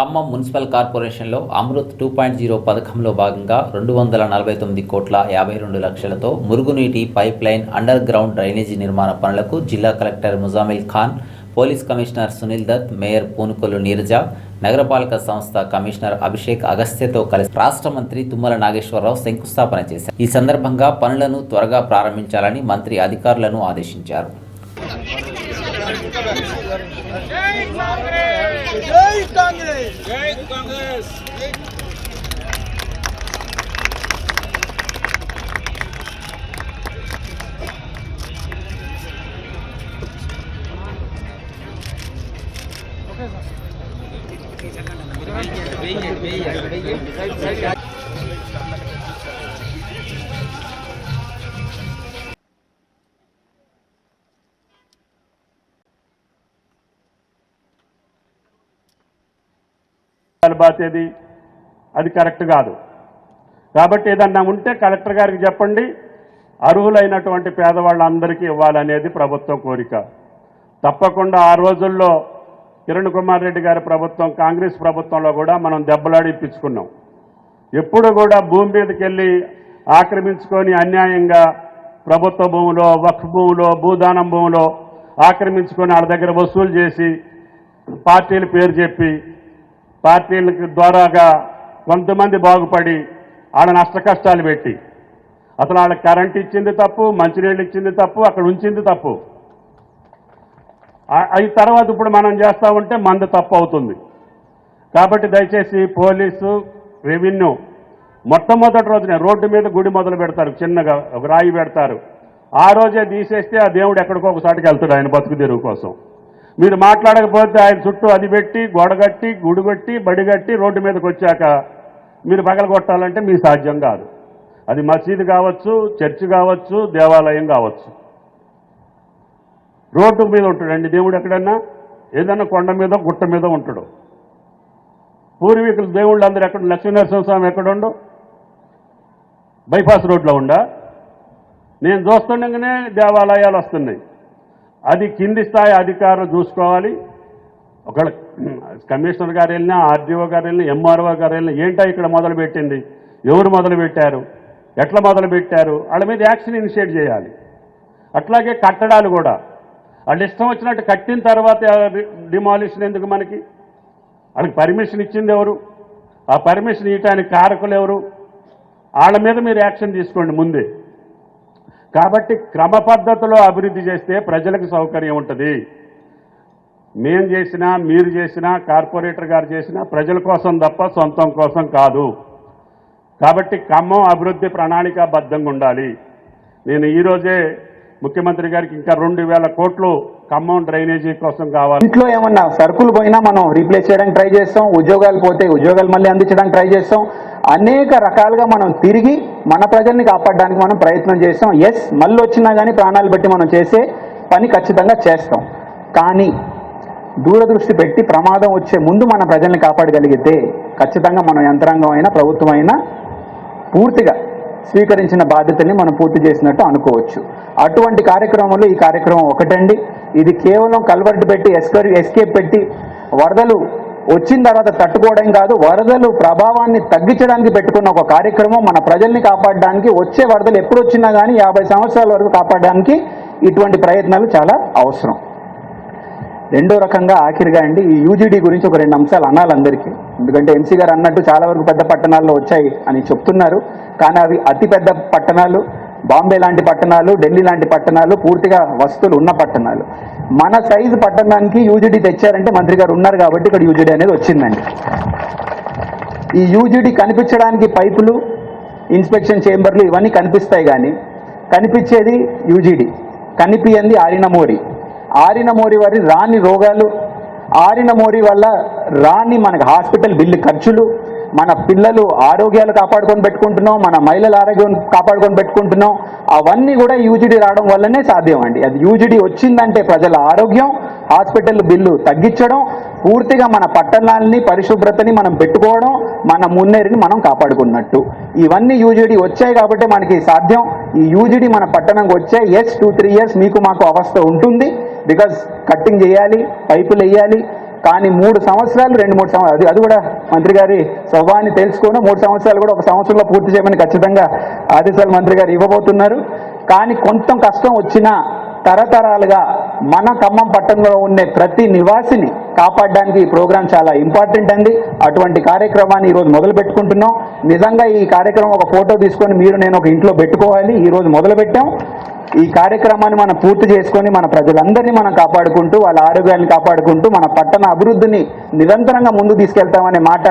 Khammam municipal కార్పొరేషన్లో Amrit two point zero పథకంలో భాగంగా రెండు వందల నలభై తొమ్మిది కోట్ల యాభై రెండు లక్షలతో మురుగునీటి pipeline underground drainage నిర్మాణ పనులకు జిల్లా collector Muzammil Khan police commissioner Sunil Dutt mayor Punukollu Neeraja నగరపాలక సంస్థ కమిషనర్ అభిషేక్ అగస్త్యతో కలిసి రాష్ట్ర మంత్రి తుమ్మల నాగేశ్వరరావు శంకుస్థాపన చేశారు. ఈ సందర్భంగా పనులను త్వరగా ప్రారంభించాలని మంత్రి అధికారులను ఆదేశించారు. జై కాంగ్రెస్ జై కాంగ్రెస్ బాతేది అది కరెక్ట్ కాదు. కాబట్టి ఏదన్నా ఉంటే కలెక్టర్ గారికి చెప్పండి. అర్హులైనటువంటి పేదవాళ్ళందరికీ ఇవ్వాలనేది ప్రభుత్వం కోరిక. తప్పకుండా ఆ రోజుల్లో కిరణ్ కుమార్ రెడ్డి గారి ప్రభుత్వం కాంగ్రెస్ ప్రభుత్వంలో కూడా మనం దెబ్బలాడి ఇప్పించుకున్నాం ఎప్పుడు కూడా భూమి మీదకి వెళ్ళి ఆక్రమించుకొని అన్యాయంగా ప్రభుత్వ భూమిలో వక్ఫ్ భూమిలో భూదానం భూమిలో ఆక్రమించుకొని వాళ్ళ దగ్గర వసూలు చేసి పార్టీల పేరు చెప్పి పార్టీలకు ద్వారాగా కొంతమంది బాగుపడి ఆడ నష్ట కష్టాలు పెట్టి అసలు వాళ్ళకి కరెంట్ ఇచ్చింది తప్పు మంచినీళ్ళు ఇచ్చింది తప్పు అక్కడ ఉంచింది తప్పు. అది తర్వాత ఇప్పుడు మనం చేస్తూ ఉంటే మంద తప్పు అవుతుంది. కాబట్టి దయచేసి పోలీసు రెవెన్యూ మొట్టమొదటి రోజునే రోడ్డు మీద గుడి మొదలు పెడతారు చిన్నగా ఒక రాయి పెడతారు. ఆ రోజే తీసేస్తే ఆ దేవుడు ఎక్కడికో ఒకసారికి వెళ్తాడు ఆయన బతుకు తెరువు కోసం. మీరు మాట్లాడకపోతే ఆయన చుట్టూ అది పెట్టి గోడ కట్టి గుడి కట్టి బడి కట్టి రోడ్డు మీదకి వచ్చాక మీరు పగల కొట్టాలంటే మీ సాధ్యం కాదు. అది మసీదు కావచ్చు చర్చి కావచ్చు దేవాలయం కావచ్చు. రోడ్డు మీద ఉంటాడండి. దేవుడు ఎక్కడన్నా? ఏదన్నా కొండ మీద గుట్ట మీద ఉంటాడు. పూర్వీకులు దేవుళ్ళు అందరూ ఎక్కడ లక్ష్మీనరసింహ స్వామి ఎక్కడుండు బైపాస్ రోడ్లో ఉండా? నేను చూస్తుండగానే దేవాలయాలు వస్తున్నాయి. అది కింది స్థాయి అధికారులు చూసుకోవాలి. ఒకళ్ళ కమిషనర్ గారు వెళ్ళినా ఆర్డీఓ గారు వెళ్ళినా ఎంఆర్ఓ గారు వెళ్ళినా ఏంటో ఇక్కడ మొదలుపెట్టింది? ఎవరు మొదలుపెట్టారు? ఎట్లా మొదలుపెట్టారు? వాళ్ళ మీద యాక్షన్ ఇనిషియేట్ చేయాలి. అట్లాగే కట్టడాలు కూడా. వాళ్ళు ఇష్టం వచ్చినట్టు కట్టిన తర్వాత డిమాలిషన్ ఎందుకు మనకి? వాళ్ళకి పర్మిషన్ ఇచ్చింది ఎవరు? ఆ పర్మిషన్ ఇవ్వటానికి కారకులు ఎవరు? వాళ్ళ మీద మీరు యాక్షన్ తీసుకోండి ముందే. కాబట్టి క్రమ పద్ధతిలో అభివృద్ధి చేస్తే ప్రజలకు సౌకర్యం ఉంటుంది. మేం చేసినా మీరు చేసినా కార్పొరేటర్ గారు చేసినా ప్రజల కోసం తప్ప సొంతం కోసం కాదు. కాబట్టి ఖమ్మం అభివృద్ధి ప్రణాళికాబద్ధంగా ఉండాలి. నేను ఈరోజే ముఖ్యమంత్రి గారికి ఇంకా రెండు వేల కోట్లు ఖమ్మం డ్రైనేజీ కోసం కావాలి. ఇంట్లో ఏమన్నా సరుకులు పోయినా మనం రీప్లేస్ చేయడానికి ట్రై చేస్తాం ఉద్యోగాలు పోతే ఉద్యోగాలు మళ్ళీ అందించడానికి ట్రై చేస్తాం. అనేక రకాలుగా మనం తిరిగి మన ప్రజల్ని కాపాడడానికి మనం ప్రయత్నం చేస్తాం. ఎస్ మళ్ళీ వచ్చినా కానీ ప్రాణాలు బట్టి మనం చేసే పని ఖచ్చితంగా చేస్తాం. కానీ దూరదృష్టి పెట్టి ప్రమాదం వచ్చే ముందు మన ప్రజల్ని కాపాడగలిగితే ఖచ్చితంగా మనం యంత్రాంగం అయినా ప్రభుత్వం అయినా పూర్తిగా స్వీకరించిన బాధ్యతని మనం పూర్తి చేసినట్టు అనుకోవచ్చు. అటువంటి కార్యక్రమంలో ఈ కార్యక్రమం ఒకటండి. ఇది కేవలం కల్వర్ట్ పెట్టి ఎస్కర్ ఎస్కేప్ పెట్టి వరదలు వచ్చిన తర్వాత తట్టుకోవడం కాదు వరదలు ప్రభావాన్ని తగ్గించడానికి పెట్టుకున్న ఒక కార్యక్రమం మన ప్రజల్ని కాపాడడానికి వచ్చే వరదలు ఎప్పుడు వచ్చినా కానీ యాభై సంవత్సరాల వరకు కాపాడడానికి ఇటువంటి ప్రయత్నాలు చాలా అవసరం. రెండో రకంగా ఆఖరిగా అండి ఈ యూజీడీ గురించి ఒక రెండు అంశాలు అనాలి అందరికీ. ఎందుకంటే ఎంసీ గారు అన్నట్టు చాలా వరకు పెద్ద పట్టణాల్లో వచ్చాయి అని చెప్తున్నారు. కానీ అవి అతి పెద్ద పట్టణాలు. బాంబే లాంటి పట్టణాలు ఢిల్లీ లాంటి పట్టణాలు పూర్తిగా వస్తువులు ఉన్న పట్టణాలు. మన సైజు పట్టణానికి యూజీడీ తెచ్చారంటే మంత్రి గారు ఉన్నారు కాబట్టి ఇక్కడ యూజిడి అనేది వచ్చిందండి. ఈ యూజిడి కనిపించడానికి పైపులు ఇన్స్పెక్షన్ చేంబర్లు ఇవన్నీ కనిపిస్తాయి కానీ కనిపించేది యూజిడి. కనిపించింది ఆరినమోరి. ఆరినమోరి వారి రాని రోగాలు ఆరినమోరి వల్ల రాని మనకు హాస్పిటల్ బిల్లు ఖర్చులు మన పిల్లలు ఆరోగ్యాలు కాపాడుకొని పెట్టుకుంటున్నాం మన మహిళల ఆరోగ్యం కాపాడుకొని పెట్టుకుంటున్నాం అవన్నీ కూడా యూజీడీ రావడం వల్లనే సాధ్యం అండి అది యూజీడీ వచ్చిందంటే ప్రజల ఆరోగ్యం హాస్పిటల్ బిల్లు తగ్గించడం పూర్తిగా మన పట్టణాలని పరిశుభ్రతని మనం పెట్టుకోవడం మన మున్నేరుని మనం కాపాడుకున్నట్టు. ఇవన్నీ యూజీడీ వచ్చాయి కాబట్టి మనకి సాధ్యం. ఈ యూజీడీ మన పట్టణంకి వచ్చే ఎస్ టూ త్రీ ఇయర్స్ మీకు మాకు అవస్థ ఉంటుంది. బికాజ్ కట్టింగ్ చేయాలి పైపులు వేయాలి కానీ మూడు సంవత్సరాలు రెండు మూడు సంవత్సరాలు అది అది కూడా మంత్రి గారి స్వభావాన్ని తెలుసుకొని మూడు సంవత్సరాలు కూడా ఒక సంవత్సరంలో పూర్తి చేయమని ఖచ్చితంగా ఆదేశాలు మంత్రి గారు ఇవ్వబోతున్నారు. కానీ కొంచెం కష్టం వచ్చినా తరతరాలుగా మన ఖమ్మం పట్టణంలో ఉండే ప్రతి నివాసిని కాపాడడానికి ఈ ప్రోగ్రాం చాలా ఇంపార్టెంట్ అండి. అటువంటి కార్యక్రమాన్ని ఈరోజు మొదలు పెట్టుకుంటున్నాం. నిజంగా ఈ కార్యక్రమం ఒక ఫోటో తీసుకొని మీరు నేను ఒక ఇంట్లో పెట్టుకోవాలి. ఈరోజు మొదలు పెట్టాం. ఈ కార్యక్రమాన్ని మనం పూర్తి చేసుకొని మన ప్రజలందరినీ మనం కాపాడుకుంటూ వాళ్ళ ఆరోగ్యాన్ని కాపాడుకుంటూ మన పట్టణ అభివృద్ధిని నిరంతరంగా ముందు తీసుకెళ్తామనే మాట